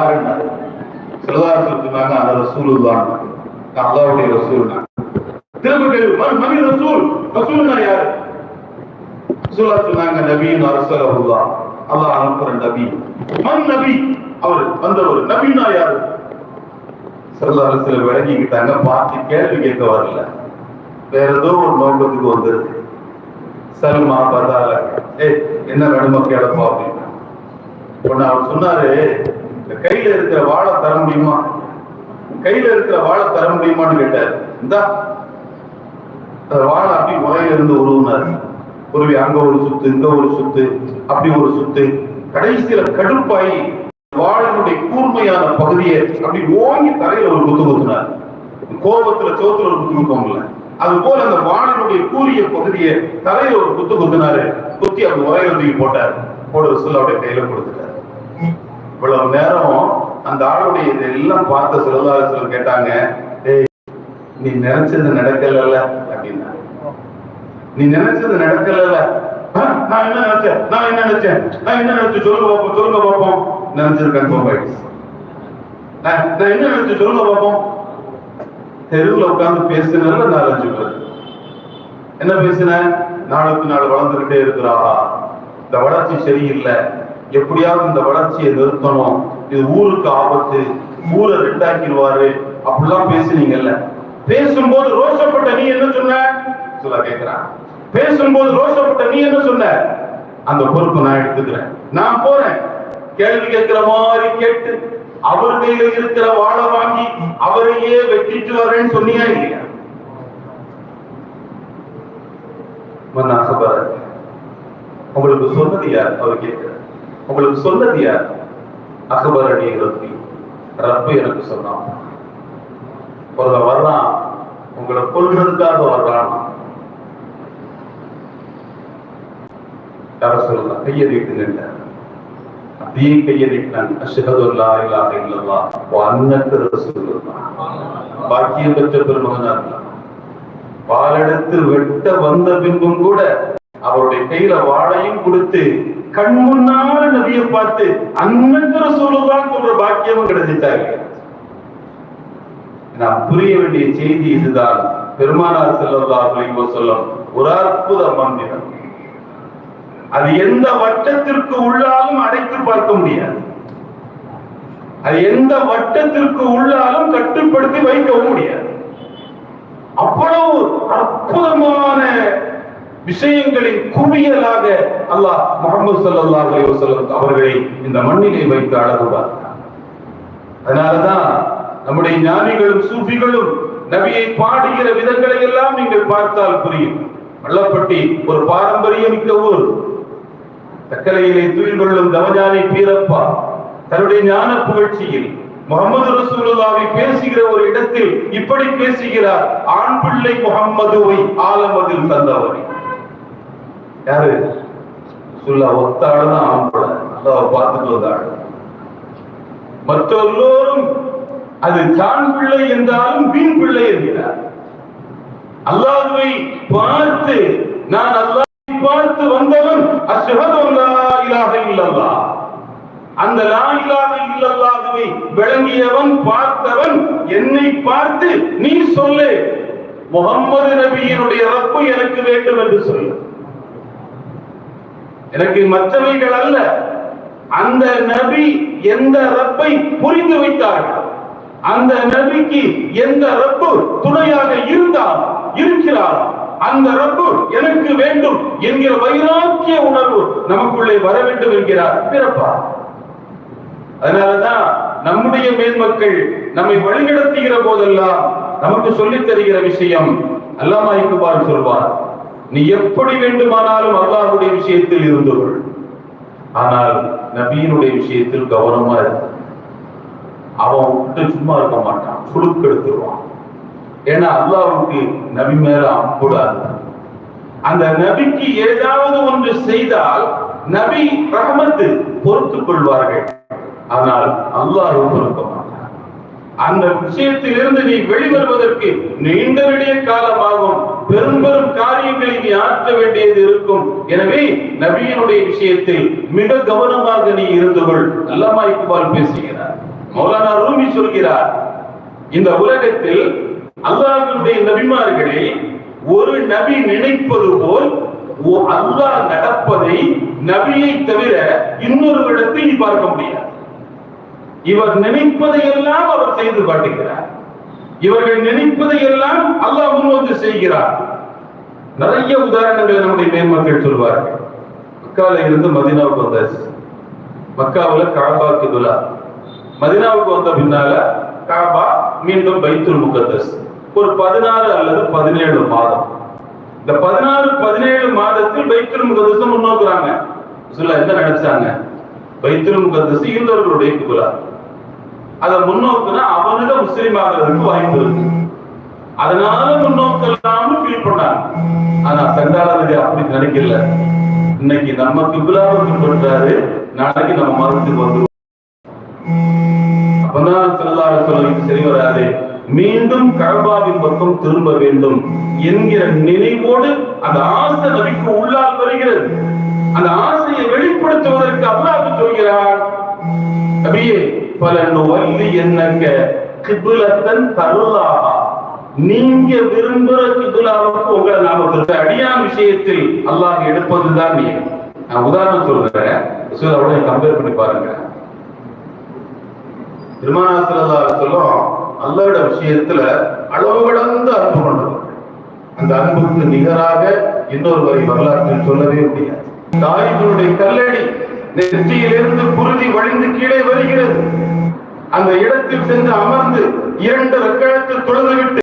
யாருன்னா சிலதாரத்தில் சொன்னாங்க அந்த ரசூலு தான் அல்லாவுடைய ரசூல். திரும்ப கேள்வி மணி ரசூல். ரசூல்னா யாரு? ரசூலா சொன்னாங்க நபியின் அரசர் அல்லாஹ் அல்லாஹ் அனுப்புற நபி. மண் நபி. அவர் வந்தவர் நபினா யாரு? சிலதாரத்தில் விளங்கிக்கிட்டாங்க. பார்த்து கேள்வி கேட்க வரல. வேற ஏதோ ஒரு நோக்கத்துக்கு வந்திருக்கு. சல்மா பதால. ஏய் என்ன வேணுமோ கேளப்பா அப்படின்னா. உடனே அவர் சொன்னாரு இந்த கையில இருக்கிற வாழை தர முடியுமா? கையில இருக்கிற வாழை தர முடியுமான்னு கேட்டார். இந்தா வாழை அப்படி முறையில இருந்து உருவினார். குருவி அங்க ஒரு சுத்து இங்க ஒரு சுத்து அப்படி ஒரு சுத்து. கடைசியில கடுப்பாயி வாழனுடைய கூர்மையான பகுதியை அப்படி ஓங்கி தரையில ஒரு குத்து குத்துனார். கோபத்துல சோத்துல ஒரு குத்து குத்தோம்ல அது போல அந்த வாழனுடைய கூரிய பகுதியை தரையில ஒரு குத்து குத்துனாரு. குத்தி அப்படி உரையில தூக்கி போட்டார். போட அவருடைய கையில கொடுத்துட்டார். இவ்வளவு நேரம் அந்த ஆளுடைய இதெல்லாம் பார்த்த சிலதாரத்தில் கேட்டாங்க ஏய் நீ நினைச்சது நடக்கலல்ல அப்படின்னா. நீ நினைச்சது நடக்கலல்ல. "ஆ, நான் என்ன நினைச்சேன்? நான் என்ன நினைச்சேன்? நான் என்ன நினைச்சு சொல்லுங்க பார்ப்போம் சொல்லுங்க பார்ப்போம் நினைச்சது கன்ஃபார்ம் ஆயிடுச்சு நான் என்ன நினைச்சு சொல்லுங்க பார்ப்போம் தெருவில் உட்கார்ந்து பேசினால நாலஞ்சு பேர். என்ன பேசின? நாளுக்கு நாள் வளர்ந்துகிட்டே இருக்கிறா இந்த வளர்ச்சி சரியில்லை. எப்படியாவது இந்த வளர்ச்சியை நிறுத்தணும். இது ஊருக்கு ஆபத்து. ஊரை ரெண்டாக்கிடுவாரு. அப்படிலாம் பேசுனீங்கல்ல. பேசும்போது ரோஷப்பட்ட நீ என்ன சொன்ன? சொல்ல பேசும்போது ரோஷப்பட்ட நீ என்ன சொன்ன? அந்த பொறுப்பு நான் எடுத்துக்கிறேன். நான் போறேன். கேள்வி கேட்கிற மாதிரி கேட்டு அவர் கையில இருக்கிற வாழை வாங்கி அவரையே வெட்டிட்டு வரேன்னு சொன்னியா இல்லையா? மன்னா உங்களுக்கு சொன்னது யார்? அவர் கேட்கிறார். உங்களுக்கு சொன்னது யார்? அகபர் அணியை ரப்பி ரப்பு எனக்கு சொன்னான். ஒருத்தன் வர்றான் உங்களை கொல்றதுக்காக வர்றான் யார சொல்லலாம் கையை நீட்டுங்க அப்படியே கையை நீட்டினாங்க அஷ்ஹது அல்லா இலாஹ இல்லல்லாஹ். வ பாக்கியம் பெற்ற பெருமகனா இருந்தான். வாளெடுத்து வெட்ட வந்த பின்பும் கூட அவருடைய கையில வாழையும் கொடுத்து கண் முன்னால நபியை பார்த்து அன்னங்கிற சூழல்தான் சொல்ற பாக்கியமும் கிடைச்சிட்டாங்க நாம் புரிய வேண்டிய செய்தி இதுதான். பெருமானார் செல்லல்லாஹு சொல்லும் ஒரு அற்புத மந்திரம் அது எந்த வட்டத்திற்கு உள்ளாலும் அடைத்து பார்க்க முடியாது. அது எந்த வட்டத்திற்கு உள்ளாலும் கட்டுப்படுத்தி வைக்கவும் முடியாது. அவ்வளவு அற்புதமான விஷயங்களின் குவியலாக அல்லாஹ் முகமது சல்லா அலைஹி வஸல்லம் அவர்களை இந்த மண்ணிலே வைத்து அழகுவார். அதனாலதான் நம்முடைய ஞானிகளும் சூஃபிகளும் நபியை பாடுகிற விதங்களை எல்லாம் நீங்கள் பார்த்தால் புரியும். வல்லப்பட்டி ஒரு பாரம்பரியமிக்க ஊர். தக்கலையிலே துயில் கொள்ளும் தவஞானி பீரப்பா தன்னுடைய ஞான புகழ்ச்சியில் முகமது ரசூலுல்லாவை பேசுகிற ஒரு இடத்தில் இப்படி பேசுகிறார் ஆண் பிள்ளை முகம்மதுவை ஆலமதில் தந்தவரை. யாரு? சுல்லா ஒத்த ஆளுதான் ஆம்பளை பிள்ளை அல்லாஹ் பார்த்துட்டு வந்த ஆளு மற்ற எல்லோரும் அது தான் பிள்ளை என்றாலும் வீண் பிள்ளை என்கிறார். அல்லாஹ்வை பார்த்து நான் அல்லாஹை பார்த்து வந்தவன் அஷ்ஹது அல்லா இல்லல்லா அந்த லா இலாஹ விளங்கியவன் பார்த்தவன் என்னை பார்த்து நீ சொல்லு. முகம்மது நபியினுடைய ரப்பு எனக்கு வேண்டும் என்று சொல்லு. எனக்கு மற்றவைகள் அல்ல. அந்த நபி எந்த ரப்பை புரிந்து வைத்தார்? அந்த நபிக்கு எந்த ரப்பு துணையாக இருந்தார் இருக்கிறார்? அந்த ரப்பு எனக்கு வேண்டும் என்கிற வைராக்கிய உணர்வு நமக்குள்ளே வர வேண்டும் என்கிறார் பிறப்பா. அதனாலதான் நம்முடைய மேன்மக்கள் நம்மை வழிநடத்துகிற போதெல்லாம் நமக்கு சொல்லித் தருகிற விஷயம் அல்லாமா இக்குபார் சொல்வார். நீ எப்படி வேண்டுமானாலும் அல்லாஹுடைய விஷயத்தில் இருந்து கொள். ஆனால் நபியினுடைய விஷயத்தில் கௌரவமா இருக்கு அவன் விட்டு சும்மா இருக்க மாட்டான். சுடுக்கு எடுத்துருவான். ஏன்னா அல்லாவுக்கு நபி மேல அம்புடாது அந்த நபிக்கு ஏதாவது ஒன்று செய்தால் நபி ரஹமத்து பொறுத்துக் கொள்வார்கள். ஆனால் அல்லாஹ் பொறுக்க மாட்டான். அந்த விஷயத்திலிருந்து நீ வெளிவருவதற்கு நீண்ட நெடிய காலமாகும். பெரும் பெரும் காரியங்களை நீ ஆற்ற வேண்டியது இருக்கும். எனவே நபியினுடைய விஷயத்தில் மிக கவனமாக நீ இருந்தவள் அல்லமா அல்லாமா இக்பால் பேசுகிறார். மௌலானா ரூமி சொல்கிறார் இந்த உலகத்தில் அல்லாஹினுடைய நபிமார்களை ஒரு நபி நினைப்பது போல் ஓ- அல்லாஹ் நடப்பதை நபியை தவிர இன்னொரு இடத்தில் நீ பார்க்க முடியாது. இவர் நினைப்பதை எல்லாம் அவர் செய்து காட்டுகிறார். இவர்கள் நினைப்பதை எல்லாம் அல்லாஹ் செய்கிறார். நிறைய உதாரணங்களை நம்முடைய மேன்மக்கள் சொல்வார்கள். மக்கால இருந்து மதினாவுக்கு வந்தாச்சு மக்காவுல காபாக்கு துலா. மதினாவுக்கு வந்த பின்னால காபா மீண்டும் பைத்துல் முகத்தஸ். ஒரு பதினாறு அல்லது பதினேழு மாதம். இந்த பதினாறு பதினேழு மாதத்தில் பைத்துல் முகத்தஸ் முன்னோக்குறாங்க. சொல்ல என்ன நினைச்சாங்க? பைத்துல் முகத்தஸ் இந்தவர்களுடைய குலா. அதை முன்னோக்குனா அவனிடம் முஸ்லீம் ஆகிறதுக்கு வாய்ப்பு இருக்கு. அதனால முன்னோக்கலாம்னு ஃபீல் பண்ணாங்க. ஆனா சண்டாளனுக்கு அப்படி நினைக்கல. இன்னைக்கு நம்ம கிபிலாவை பின்பற்றாரு நாளைக்கு நம்ம மரத்துக்கு வந்து அப்பதான் செல்லார சொல்லுக்கு சரி வராது. மீண்டும் கழபாவின் பக்கம் திரும்ப வேண்டும் என்கிற நினைவோடு அந்த ஆசை நபிக்கு உள்ளால் வருகிறது. அந்த ஆசையை வெளிப்படுத்துவதற்கு அல்லாஹ் சொல்கிறார் அப்படியே பல நோய் என்னங்க கிபுலத்தன் தருளாகா. நீங்க விரும்புற கிபுலாவுக்கு உங்களை நாம அடியான் விஷயத்தில் அல்லாஹ் எடுப்பதுதான் நீ. நான் உதாரணம் சொல்றேன். ரசூலாவோட கம்பேர் பண்ணி பாருங்க. திருமணாசலா அல்லாவோட விஷயத்துல அளவு கடந்த அன்பு கொண்டது அந்த அன்புக்கு நிகராக இன்னொரு வரை வரலாற்றில் சொல்லவே முடியாது. தாயினுடைய கல்லடி நெற்றியிலிருந்து குருதி வழிந்து கீழே வருகிறது. அந்த இடத்தில் சென்று அமர்ந்து இரண்டு ரக்கழத்தில் தொழுதுவிட்டு